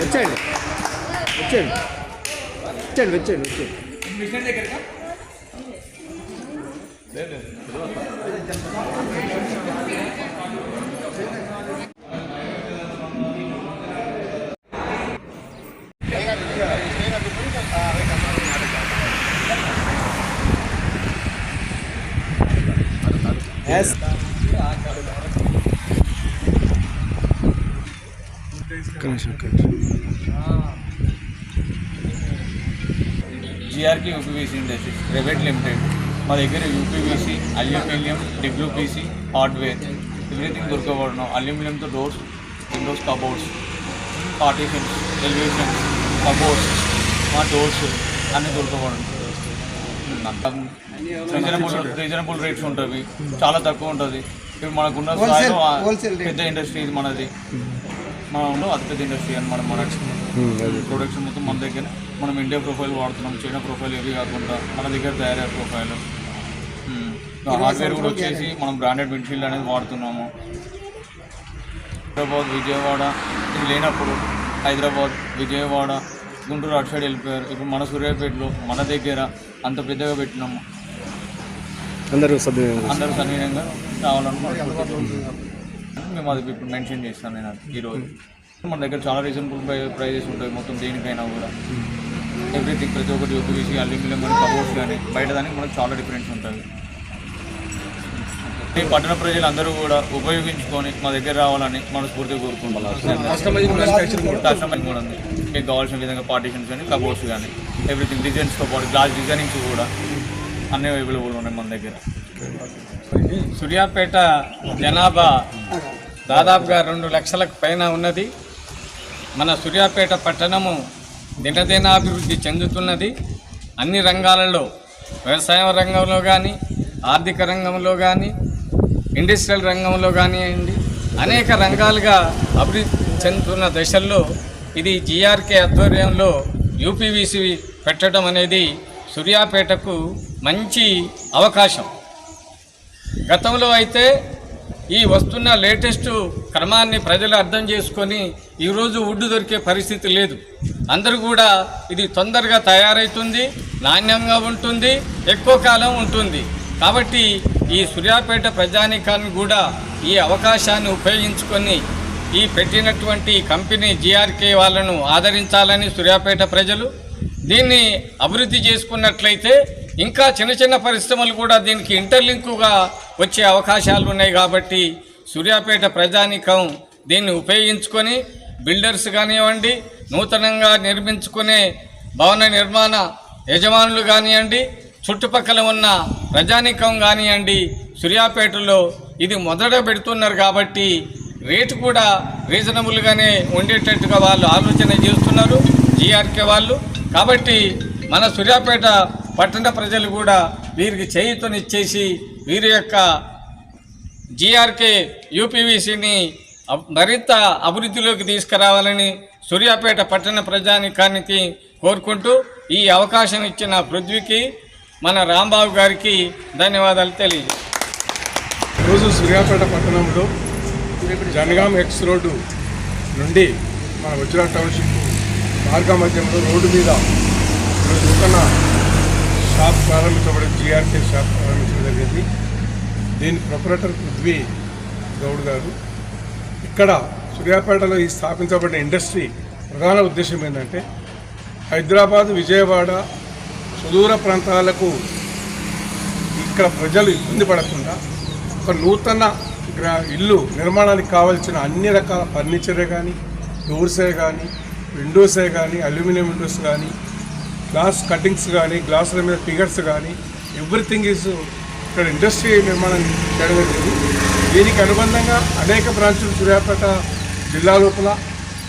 వచ్చేయండి. వచ్చేయండి. వచ్చేయండి వచ్చేయండి వచ్చేయండి. మిషన్ దగ్గరగా ఎస్ జిఆర్కి యూపీవీసీ ఇండస్ట్రీస్ ప్రైవేట్ లిమిటెడ్ మా దగ్గర UPVC aluminium WPC hardware everything దొరకబడను. అల్యూమినియంతో doors windows cupboards partitions televisions cupboards మా డోర్స్ అన్నీ దొరకబడను. రీజనబుల్ రీజనబుల్ రేట్స్ ఉంటుంది చాలా తక్కువ ఉంటుంది. ఇప్పుడు మనకున్న పెద్ద ఇండస్ట్రీ ఇది మనది. మనం అతి పెద్ద ఇండస్ట్రీ అనమాట మన ప్రొడక్షన్ మొత్తం మన దగ్గర మనం ఇండియా ప్రొఫైల్ వాడుతున్నాం చైనా ప్రొఫైల్ ఏవి కాకుండా మన దగ్గర తయారయ్యే ప్రొఫైల్ హార్డ్వేర్ కూడా వచ్చేసి మనం బ్రాండెడ్ విండ్షీల్డ్ అనేది వాడుతున్నాము. హైదరాబాద్ విజయవాడ ఇది లేనప్పుడు హైదరాబాద్ విజయవాడ గుంటూరు అటు సైడ్ వెళ్ళిపోయారు. ఇప్పుడు మన సూర్యాపేటలో మన దగ్గర అంత పెద్దగా పెట్టినాము అందరూ అందరూ సన్నిహితంగా రావాలని మనస్ఫూర్తిగా మేము అది ఇప్పుడు మెన్షన్ చేస్తాను నేను ఈరోజు మన దగ్గర చాలా రీజనబుల్ ప్రైజెస్ ఉంటాయి మొత్తం దేనికైనా కూడా. ఎవ్రీథింగ్ ప్రతి ఒక్కటి యూపీసీ అల్యూమినియం కానీ కబోర్డ్స్ కానీ బయట దానికి మనకు చాలా డిఫరెన్స్ ఉంటుంది. పట్టణ ప్రజలు అందరూ కూడా ఉపయోగించుకొని మా దగ్గర రావాలని మనస్ఫూర్తిగా కోరుకుంటున్నాం. కస్టమైజ్ కూడా ఉంది మీకు కావాల్సిన విధంగా పార్టీషన్స్ కానీ కబోర్డ్స్ కానీ ఎవ్రీథింగ్ డిజైన్స్తో పాటు గ్లాస్ డిజైనింగ్స్ కూడా అన్నీ అవైలబుల్ ఉన్నాయి మన దగ్గర. సూర్యాపేట జనాభా దాదాపుగా రెండు లక్షలకు పైన ఉన్నది. మన సూర్యాపేట పట్టణము దినదినాభివృద్ధి చెందుతున్నది. అన్ని రంగాలలో వ్యవసాయ రంగంలో కానీ ఆర్థిక రంగంలో కానీ ఇండస్ట్రియల్ రంగంలో కానివ్వండి అనేక రంగాలుగా అభివృద్ధి చెందుతున్న దశల్లో ఇది జిఆర్కే ఆధ్వర్యంలో యూపీవీసీ పెట్టడం అనేది సూర్యాపేటకు మంచి అవకాశం. గతంలో అయితే ఈ వస్తున్న లేటెస్ట్ క్రమాన్ని ప్రజలు అర్థం చేసుకొని ఈరోజు వుడ్ దొరికే పరిస్థితి లేదు. అందరూ కూడా ఇది తొందరగా తయారవుతుంది నాణ్యంగా ఉంటుంది ఎక్కువ కాలం ఉంటుంది. కాబట్టి ఈ సూర్యాపేట ప్రజానీకాన్ని కూడా ఈ అవకాశాన్ని ఉపయోగించుకొని ఈ పెట్టినటువంటి కంపెనీ జీఆర్కే వాళ్ళను ఆదరించాలని సూర్యాపేట ప్రజలు దీన్ని అభివృద్ధి చేసుకున్నట్లయితే ఇంకా చిన్న చిన్న పరిశ్రమలు కూడా దీనికి ఇంటర్లింకుగా వచ్చే అవకాశాలు ఉన్నాయి కాబట్టి సూర్యాపేట ప్రజానికం దీన్ని ఉపయోగించుకొని బిల్డర్స్ కానివ్వండి నూతనంగా నిర్మించుకునే భవన నిర్మాణ యజమానులు కానివ్వండి చుట్టుపక్కల ఉన్న ప్రజానికం కానివ్వండి సూర్యాపేటలో ఇది మొదట పెడుతున్నారు కాబట్టి రేటు కూడా రీజనబుల్గానే ఉండేటట్టుగా వాళ్ళు ఆలోచన చేస్తున్నారు జీఆర్కే వాళ్ళు. కాబట్టి మన సూర్యాపేట పట్టణ ప్రజలు కూడా వీరికి చేయుతనిచ్చేసి వీరి యొక్క జీఆర్కే యూపీవీసీని మరింత అభివృద్ధిలోకి తీసుకురావాలని సూర్యాపేట పట్టణ ప్రజానికానికి కోరుకుంటూ ఈ అవకాశం ఇచ్చిన పృథ్వీకి మన రాంబాబు గారికి ధన్యవాదాలు తెలియజేస్తాను ఈరోజు సూర్యాపేట పట్టణంలో జనగాం ఎక్స్ రోడ్డు నుండి మన వజ్రా టౌన్షిప్ మార్గ మధ్యంలో రోడ్డు మీద ఈరోజు నూతన షాప్ ప్రారంభించబడి జిఆర్కే షాప్ ప్రారంభించడం జరిగింది. దీని ప్రొపరేటర్ పృథ్వీ గౌడ్ గారు. ఇక్కడ సూర్యాపేటలో ఈ స్థాపించబడిన ఇండస్ట్రీ ప్రధాన ఉద్దేశం ఏంటంటే హైదరాబాద్ విజయవాడ సుదూర ప్రాంతాలకు ఇక్కడ ప్రజలు ఇబ్బంది పడకుండా ఒక నూతన గ్రా ఇల్లు నిర్మాణానికి కావాల్సిన అన్ని రకాల ఫర్నిచరే కానీ డోర్సే కానీ విండోసే కానీ అల్యూమినియం విండోస్ కానీ గ్లాస్ కటింగ్స్ కానీ గ్లాసుల మీద ఫిగర్స్ కానీ ఎవ్రీథింగ్ ఈజ్ ఇక్కడ ఇండస్ట్రీ నిర్మాణం చేయడం జరిగింది దీనికి అనుబంధంగా అనేక బ్రాంచులు సూర్యాపేట జిల్లా లోపల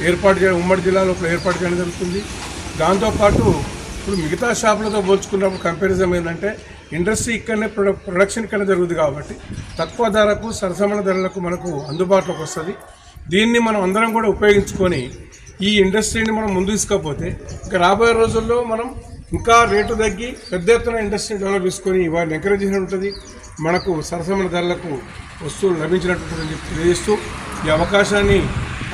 ఏర్పాటు చేయడం ఉమ్మడి జిల్లా లోపల ఏర్పాటు చేయడం జరుగుతుంది. దాంతోపాటు ఇప్పుడు మిగతా షాపులతో పోల్చుకున్నప్పుడు కంపారిజన్ ఏంటంటే ఇండస్ట్రీ ఇక్కడనే ప్రొడక్షన్ ఇక్కడ జరుగుతుంది కాబట్టి తక్కువ ధరకు సరసమైన ధరలకు మనకు అందుబాటులోకి వస్తుంది. దీన్ని మనం అందరం కూడా ఉపయోగించుకొని ఈ ఇండస్ట్రీని మనం ముందు తీసుకపోతే ఇంకా రాబోయే రోజుల్లో మనం ఇంకా రేటు తగ్గి పెద్ద ఎత్తున ఇండస్ట్రీ డెవలప్ చేసుకొని వారిని ఎంకరేజ్ చేసినట్టు ఉంటుంది. మనకు సరసమైన ధరలకు వస్తువులు లభించినట్టుంటుందని చెప్పి తెలియజేస్తూ ఈ అవకాశాన్ని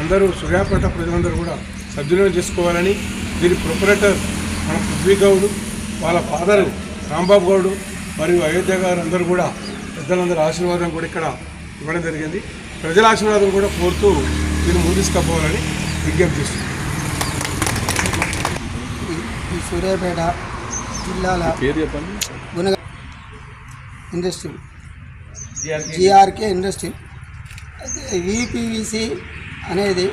అందరూ సూర్యాపేట ప్రజలందరూ కూడా సద్వినియోగం చేసుకోవాలని దీని ప్రొపరేటర్ మన పృథ్వీ గౌడ్ వాళ్ళ ఫాదరు రాంబాబు గౌడ్ మరియు అయోధ్య గారు అందరూ కూడా పెద్దలందరూ ఆశీర్వాదం కూడా ఇక్కడ ఇవ్వడం జరిగింది. ప్రజల ఆశీర్వాదం కూడా కోరుతూ దీన్ని ముందు తీసుకుపోవాలని విజ్ఞప్తి చేస్తున్నాం. ఈ సూర్యాపేట జిల్లాల గుణగ ఇండస్ట్రీ. జిఆర్కే. ఇండస్ట్రీ. అయితే విపివిసి అనేది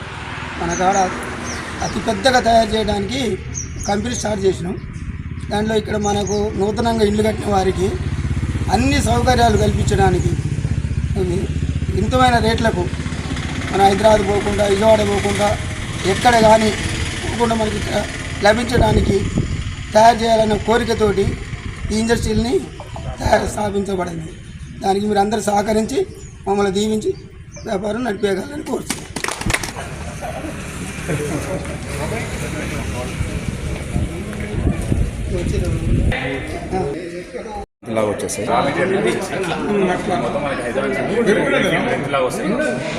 మన కాడ అతి పెద్దగా తయారు చేయడానికి కంపెనీ స్టార్ట్ చేసినాం. దాంట్లో ఇక్కడ మనకు నూతనంగా ఇల్లు కట్టిన వారికి అన్ని సౌకర్యాలు కల్పించడానికి ఇంతమైన రేట్లకు మన హైదరాబాద్ పోకుండా విజయవాడ పోకుండా ఎక్కడ కానీ పోకుండా మనకి ఇక్కడ లభించడానికి తయారు చేయాలన్న కోరికతోటి ఈ ఇండస్ట్రీని తయారు స్థాపించబడింది. దానికి మీరు అందరూ సహకరించి మమ్మల్ని దీవించి వ్యాపారం నడిపేయగలని కోరుతున్నాను ఇలా వచ్చేసాయి. ఇంట్లో వస్తాయి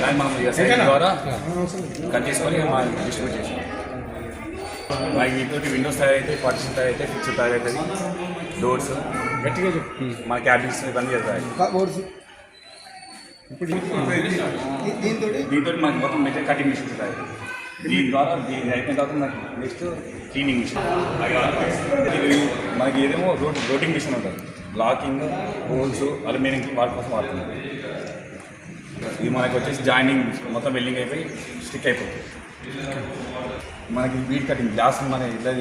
దాన్ని మనం సైట్ ద్వారా కట్ చేసుకొని మా డిస్ట్రిబ్యూట్ చేసాం మనకి ఇంకోటి విండోస్ తయారైతే పార్టిషన్ తయారైతే ఫిక్స్ తయారైతుంది డోర్స్ గట్టిగా చెప్పు మన క్యాబిన్స్ ఇవన్నీ చేస్తాయి బోర్డ్స్ దీంతో దీంతో మనకి మొత్తం మెటీరియల్ కటింగ్ మిషన్స్ తయారు దీని ద్వారా దీని అయిపోయిన తర్వాత మనకి నెక్స్ట్ క్లీనింగ్ మిషన్ మనకి ఏదేమో రోడ్ రోటింగ్ మిషన్ ఉంటుంది లాకింగ్ హోల్స్ అల్యూమినియం వాటి కోసం వాడుతుంది ఇది మనకి వచ్చేసి జాయినింగ్ మొత్తం వెల్డింగ్ అయిపోయి స్టిక్ అయిపోతుంది. మనకి బీడ్ కటింగ్ గ్లాస్ మన ఇట్లా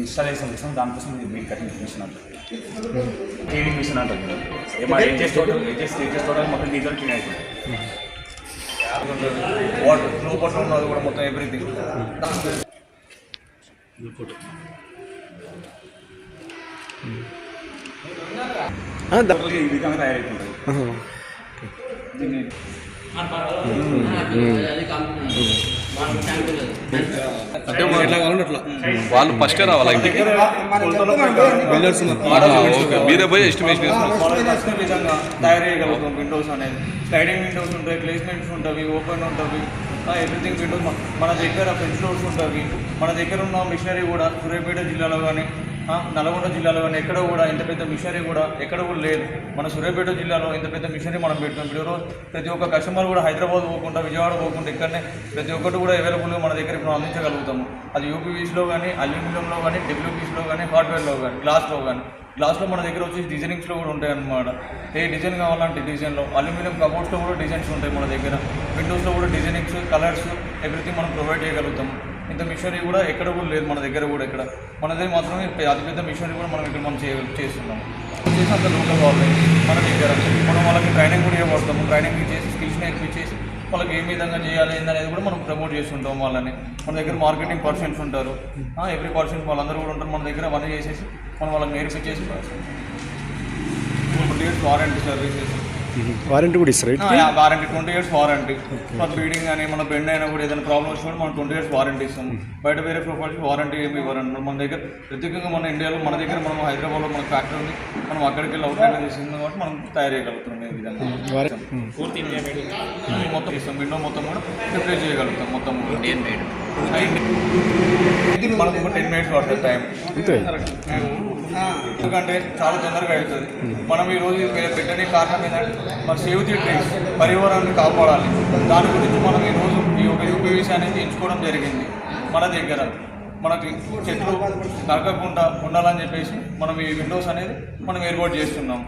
ఇన్స్టాలేషన్ చేస్తాం దానికోసం ఇది బీడ్ కటింగ్ మిషన్ అంటుంది క్లీనింగ్ మిషన్ అంటుంది మన edges total edges edges total మొత్తం దీంతో క్లీన్ అయిపోతుంది. వాటర్ లోపల ఉన్నది కూడా మొత్తం ఎవ్రీథింగ్ ఈ విధంగా తయారైపోతుంది ఆహా. దీన్ని అంటే వాళ్ళు ఫస్టే రావాలి. మీరే పోయి ఎస్టిమేషన్ వేసుకోండి. వాళ్ళకి నచ్చిన విధంగా తయారు చేయగలుగుతాం విండోస్ అనేది. స్లైడింగ్ విండోస్ ఉంటాయి ప్లేస్మెంట్స్ ఉంటాయి ఓపెన్ ఉంటుంది ఎవ్రీథింగ్ విండోస్ మన దగ్గర ఫ్రెంచ్ డోర్స్ ఉంటాయి. మన దగ్గర ఉన్న మిషనరీ కూడా సూర్యాపేట జిల్లాలో కానీ నల్గొండ జిల్లాలో కానీ ఎక్కడ కూడా ఇంత పెద్ద మిషనరీ కూడా ఎక్కడ కూడా లేదు. మన సూర్యాపేట జిల్లాలో ఇంత పెద్ద మిషనరీ మనం పెడతాం ఇప్పుడు ప్రతి ఒక్క కస్టమర్ కూడా హైదరాబాద్ పోకుండా విజయవాడ పోకుండా ఇక్కడనే ప్రతి ఒక్కటి కూడా అవైలబుల్గా మన దగ్గర ఇప్పుడు అందించగలుగుతాము. అది యూపీవీస్లో కానీ అల్యూమినియంలో కానీ డబ్ల్యూపీస్లో కానీ హార్డ్వేర్లో కానీ గ్లాస్లో కానీ. గ్లాస్లో మన దగ్గర వచ్చేసి డిజైనింగ్స్లో కూడా ఉంటాయి అన్నమాట ఏ డిజైన్ కావాలంటే డిజైన్లో. అల్యూమినియం కబోర్డ్స్లో కూడా డిజైన్స్ ఉంటాయి మన దగ్గర. విండోస్లో కూడా డిజైనింగ్స్ కలర్స్ ఎవ్రీథింగ్ మనం ప్రొవైడ్ చేయగలుగుతాం ఇంత మిషనరీ కూడా ఎక్కడ కూడా లేదు మన దగ్గర కూడా ఇక్కడ. మన దగ్గర మాత్రమే అతిపెద్ద మిషనరీ కూడా మనం ఇక్కడ మనం చే చేస్తున్నాం. చేసి అంత లోకల్ వాళ్ళు. మన దగ్గర మనం వాళ్ళకి ట్రైనింగ్ కూడా ఇవ్వబడతాము. ట్రైనింగ్ ఇచ్చేసి స్కిల్స్ నేర్పించేసి వాళ్ళకి ఏ విధంగా చేయాలి ఏందనేది కూడా మనం ప్రమోట్ చేస్తుంటాం వాళ్ళని. మన దగ్గర మార్కెటింగ్ పర్సన్స్ ఉంటారు. ఎవ్రీ పర్సన్స్ వాళ్ళందరూ కూడా ఉంటారు. మన దగ్గర అవన్నీ చేసేసి మనం వాళ్ళకి నేర్పించేసి ట్వంటీ వారంటీ సర్వీసెస్ వారంటీ కూడా ఇస్తారు? Right warranty twenty years warranty మన బీడింగ్ కానీ మన బెండ్ అయినా కూడా ఏదైనా ప్రాబ్లమ్స్ కూడా మనం ట్వంటీ ఇయర్స్ వారంటీ ఇస్తాం. బయట వేరే ప్రొఫైల్స్ వారంటీ ఏమి ఇవ్వరండి. మన దగ్గర ప్రత్యేకంగా మన ఇండియాలో మన దగ్గర మనం హైదరాబాద్లో మన ఫ్యాక్టరీ ఉంది. మనం అక్కడికి వెళ్ళి అవుట్లెట్ చేసింది కాబట్టి మనం తయారు చేయగలుగుతున్నాం ఈ విధంగా. పూర్తి ఇండియా మేడ్ మొత్తం ఇస్తాం. విండో మొత్తం కూడా రిప్లేస్ చేయగలుగుతాం మొత్తం. ఇండియన్ మేడ్ మనకు ఒక టెన్ మినిట్స్ పడుతుంది టైం ఎందుకంటే చాలా తొందరగా అవుతుంది మనం ఈ రోజు పె- పెట్టడానికి కారణం ఏంటంటే మన సేవ్ ది ట్రీస్ పర్యావరణాన్ని కాపాడాలి. దాని గురించి మనం ఈ రోజు ఈ ఒక యూపీవీసీ అనేది ఎంచుకోవడం జరిగింది. మన దగ్గర మనకి చెట్లు నరకకుండా ఉండాలని చెప్పేసి మనం ఈ విండోస్ అనేది మనం ఏర్పాటు చేస్తున్నాం.